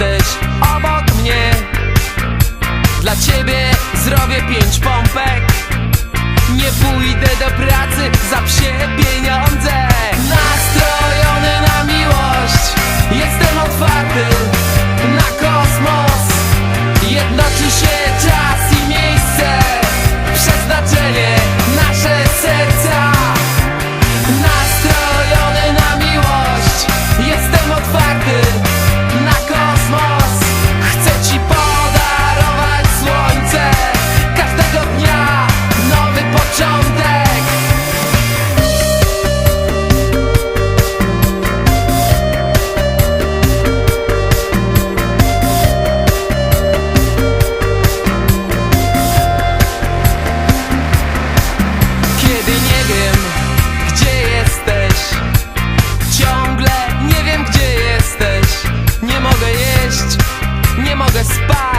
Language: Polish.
jesteś obok mnie. Dla ciebie zrobię pięć pompek. Nie pójdę do pracy za psie pieniądze. Nastrojony na miłość Jestem otwarty na kosmos. Jednoczy się czas i miejsce Przeznaczenie, nasze serca. Nastrojony na miłość Jestem otwarty nie mogę